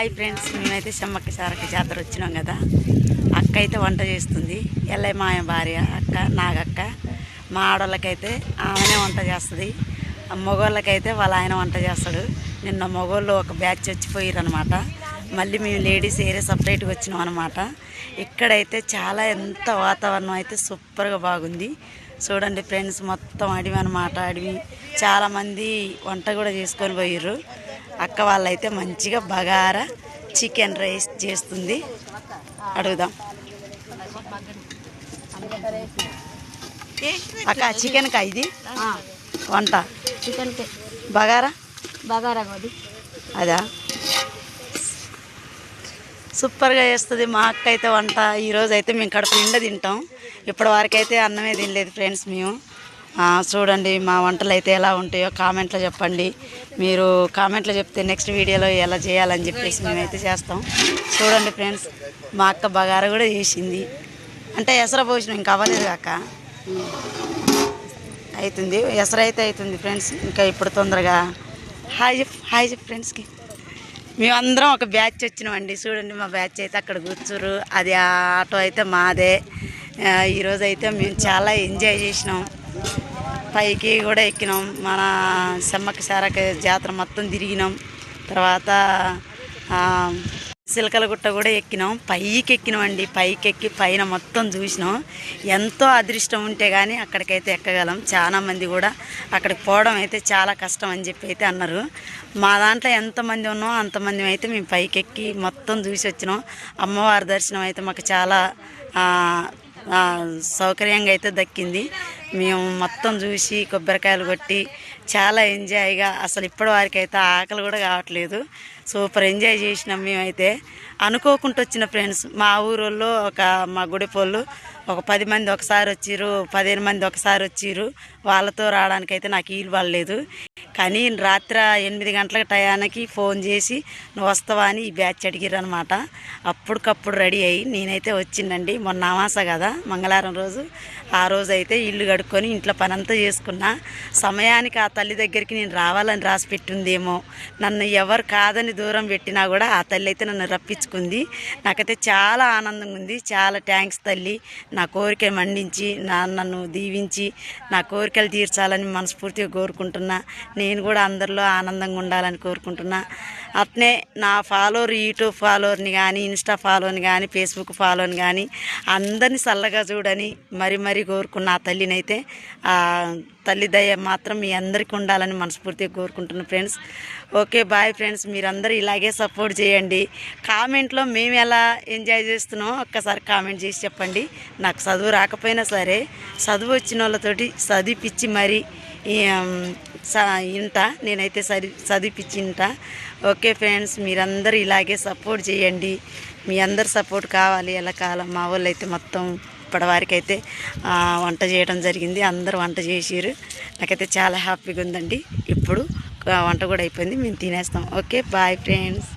Hi friends మేమైతే చెమ్మక్క సారక్క జాతర వచ్చినాం కదా. అక్క అయితే వంట చేస్తుంది. ఎల్లయ్య మాయ భార్య అక్క నాగక్క. మా ఆడవాళ్ళకైతే ఆమెనే వంట చేస్తుంది. ఆ మగవాళ్ళకైతే వాళ్ళ ఆయన వంట చేస్తాడు. నిన్న మగవాళ్ళు ఒక బ్యాచ్ వచ్చిపోయారు అనమాట మళ్ళీ మేము లేడీస్ ఏరే సపరేట్గా వచ్చినాం అనమాట ఇక్కడైతే చాలా ఎంత వాతావరణం అయితే సూపర్గా బాగుంది. చూడండి ఫ్రెండ్స్ మొత్తం అడవి అనమాట అడవి చాలామంది వంట కూడా చేసుకొని పోయారు అక్క వాళ్ళైతే మంచిగా బగారా చికెన్ రైస్ చేస్తుంది. అడుగుదాం. అక్క చికెన్కా ఇది? వంట? చికెన్కి బగారా? బగారా అదా? సూపర్గా చేస్తుంది. మా అక్క అయితే వంట. ఈరోజు అయితే మేము కడుపు నిండా తింటాం. ఇప్పటి వరకు అయితే అన్నమే తినలేదు ఫ్రెండ్స్ మేము. చూడండి మా వంటలు అయితే ఎలా ఉంటాయో కామెంట్లో చెప్పండి. మీరు కామెంట్లో చెప్తే నెక్స్ట్ వీడియోలో ఎలా చేయాలని చెప్పేసి మేమైతే చేస్తాం. చూడండి ఫ్రెండ్స్ మా అక్క బగారా కూడా చేసింది. అంటే ఎసర పోసిన ఇంకా అవ్వలేదు కాక. అవుతుంది ఎసరైతే అయితే అవుతుంది ఫ్రెండ్స్ ఇంకా ఇప్పుడు తొందరగా. హాయ్ చెప్ హాయ్ చెప్ ఫ్రెండ్స్కి మేమందరం ఒక బ్యాచ్ వచ్చినామండి. చూడండి మా బ్యాచ్ అయితే అక్కడ కూర్చురు అది ఆటో అయితే మాదే. ఈరోజైతే ఈరోజు అయితే మేము చాలా ఎంజాయ్ చేసినాం. పైకి కూడా ఎక్కినాం. మన సమ్మక్క సారక జాతర మొత్తం తిరిగినాం. తర్వాత ఆ, సిలకలగుట్ట కూడా ఎక్కినాం. పైకి ఎక్కినామండి. పైకి ఎక్కి పైన మొత్తం చూసినాం. ఎంతో అదృష్టం ఉంటే కానీ అక్కడికైతే ఎక్కగలం. చాలా మంది కూడా అక్కడికి పోవడం అయితే చాలా కష్టం అని చెప్పి అయితే అన్నారు. మా దాంట్లో ఎంతమంది ఉన్నామో అంతమంది అయితే మేము పైకి ఎక్కి మొత్తం చూసి వచ్చినాం. అమ్మవారి దర్శనం అయితే మాకు చాలా సౌకర్యంగా అయితే దక్కింది. మేము మొత్తం చూసి కొబ్బరికాయలు కొట్టి చాలా ఎంజాయ్గా అసలు ఇప్పటి వరకు అయితే ఆకలి కూడా కావట్లేదు. సూపర్ ఎంజాయ్ చేసినాం మేమైతే. అనుకోకుండా వచ్చిన ఫ్రెండ్స్ మా ఊరోళ్ళు ఒక మా గుడిపోళ్ళు ఒక పది మంది ఒకసారి వచ్చారు పదిహేను మంది ఒకసారి వచ్చారు వాళ్ళతో రావడానికి అయితే నాకు వీలు పడలేదు. కానీ రాత్రి ఎనిమిది గంటల టయానికి ఫోన్ చేసి నువ్వు వస్తావా? అని ఈ బ్యాచ్ అడిగిరనమాట అప్పటికప్పుడు రెడీ అయ్యి నేనైతే వచ్చిందండి మొన్న అమాస కదా మంగళవారం రోజు. ఆ రోజు అయితే ఇల్లు కడుక్కొని ఇంట్లో పనంతా చేసుకున్నా సమయానికి ఆ తల్లి దగ్గరికి నేను రావాలని రాసి పెట్టిందేమో. నన్ను ఎవరు కాదని దూరం పెట్టినా కూడా ఆ తల్లి అయితే నన్ను రప్పించుకుంది. నాకైతే చాలా ఆనందంగా ఉంది. చాలా థ్యాంక్స్ తల్లి. నా కోరిక మండించి నా నన్ను దీవించి నా కోరికలు తీర్చాలని మనస్ఫూర్తిగా కోరుకుంటున్నా. నేను కూడా అందరిలో ఆనందంగా ఉండాలని కోరుకుంటున్నా. అట్నే నా ఫాలోవర్ యూట్యూబ్ ఫాలోవర్ని కానీ ఇన్స్టా ఫాలోవర్ని కానీ ఫేస్బుక్ ఫాలోవర్ని కానీ అందరినీ చల్లగా చూడని మరి మరీ కోరుకున్న ఆ తల్లినైతే ఆ తల్లి దయ మాత్రం మీ అందరికీ ఉండాలని మనస్ఫూర్తిగా కోరుకుంటున్నాను ఫ్రెండ్స్. Okay bye friends. మీరందరూ ఇలాగే సపోర్ట్ చేయండి. కామెంట్లో మేము ఎలా ఎంజాయ్ చేస్తున్నాం ఒక్కసారి కామెంట్ చేసి చెప్పండి. నాకు చదువు రాకపోయినా సరే చదువు వచ్చిన వాళ్ళతోటి చదివిపిచ్చి మరి స- ఇంట. నేనైతే సరి చదివిపిచ్చి ఇంట. ఓకే ఫ్రెండ్స్ మీరందరూ ఇలాగే సపోర్ట్ చేయండి. మీ అందరు సపోర్ట్ కావాలి. ఎలా కావాలి మా వాళ్ళు అయితే మొత్తం ఇప్పటివరకైతే వంట చేయడం జరిగింది. అందరూ వంట చేసారు నాకైతే చాలా హ్యాపీగా ఉందండి. ఇప్పుడు వంట కూడా అయిపోయింది. మేము తినేస్తాం. Okay bye friends.